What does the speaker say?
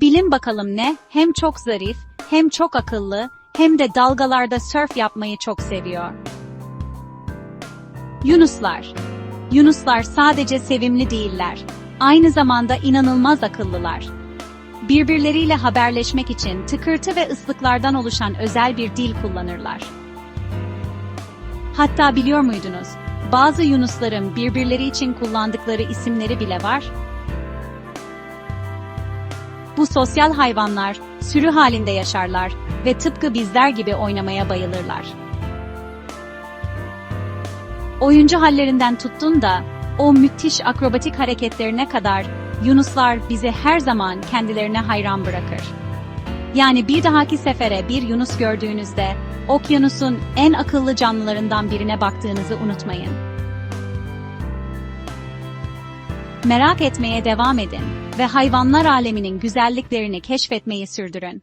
Bilin bakalım ne? Hem çok zarif, hem çok akıllı, hem de dalgalarda sörf yapmayı çok seviyor. Yunuslar. Yunuslar sadece sevimli değiller. Aynı zamanda inanılmaz akıllılar. Birbirleriyle haberleşmek için tıkırtı ve ıslıklardan oluşan özel bir dil kullanırlar. Hatta biliyor muydunuz? Bazı yunusların birbirleri için kullandıkları isimleri bile var. Bu sosyal hayvanlar sürü halinde yaşarlar ve tıpkı bizler gibi oynamaya bayılırlar. Oyuncu hallerinden tuttun da o müthiş akrobatik hareketlerine kadar yunuslar bizi her zaman kendilerine hayran bırakır. Yani bir dahaki sefere bir yunus gördüğünüzde okyanusun en akıllı canlılarından birine baktığınızı unutmayın. Merak etmeye devam edin ve hayvanlar aleminin güzelliklerini keşfetmeyi sürdürün.